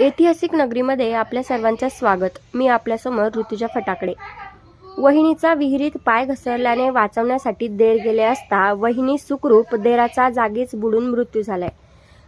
ऐतिहासिक नगरीमध्ये आपल्या सर्वांचं स्वागत. मी आपल्यासमोर ऋतुजा फटाकडे. वहिनीचा विहिरीत पाय घसरल्याने वाचवण्यासाठी देर गेले असता वहिनी सुखरूप देराचा जागीच बुडून मृत्यू झालाय.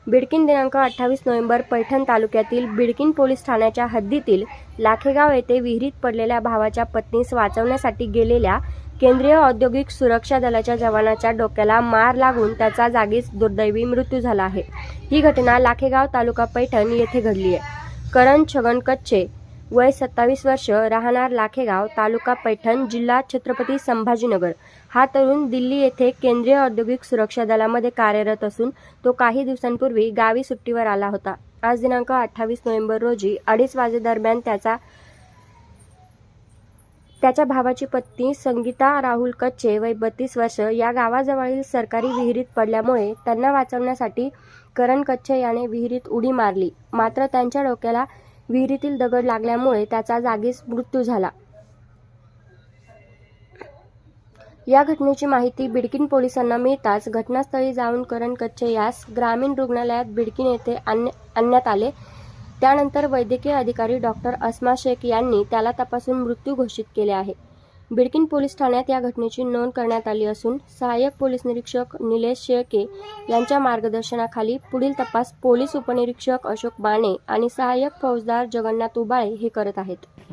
बिडकीन दिनांक अठ्ठावीस नोव्हेंबर पैठण तालुक्यातील बिडकीन पोलीस ठाण्याच्या हद्दीतील लाखेगाव येथे विहिरीत पडलेल्या भावाच्या पत्नीस वाचवण्यासाठी गेलेल्या केंद्रीय औद्योगिक सुरक्षा दलाच्या जवानाच्या डोक्याला मार लागून त्याचा जागीच दुर्दैवी मृत्यू झाला आहे. ही घटना लाखेगाव तालुका पैठण येथे घडली आहे. करण छगन कच्चे वय सत्तावीस वर्ष राहणार लाखेगाव तालुका पैठण जिल्हा छत्रपती संभाजीनगर. हा तरुण दिल्ली येथे केंद्रीय औद्योगिक सुरक्षा दलामध्ये कार्यरत असून तो काही दिवसांपूर्वी गावी सुट्टीवर आला होता. आज दिनांक अठ्ठावीस नोव्हेंबर रोजी अडीच वाजेदरम्यान त्याचा त्याच्या भावाची पत्नी संगीता राहुल कच्चे वय बत्तीस वर्ष या गावाजवळील सरकारी विहिरीत पडल्यामुळे त्यांना वाचवण्यासाठी करण कच्चे याने विहिरीत उडी मारली. मात्र त्यांच्या डोक्याला विहिरीतील दगड लागल्यामुळे त्याचा जागीच मृत्यू झाला. या घटनेची माहिती बिडकीन पोलिसांना मिळताच घटनास्थळी जाऊन करण कच्चे यास ग्रामीण रुग्णालयात बिडकीन येथे आणण्यात आले. त्यानंतर वैद्यकीय अधिकारी डॉक्टर अस्मा शेख यांनी त्याला तपासून मृत्यू घोषित केले आहे. बिडकीन पोलीस ठाण्यात या घटनेची नोंद करण्यात आली असून सहाय्यक पोलीस निरीक्षक निलेश शेळके यांच्या मार्गदर्शनाखाली पुढील तपास पोलीस उपनिरीक्षक अशोक बाणे आणि सहाय्यक फौजदार जगन्नाथ उबाळे हे करत आहेत.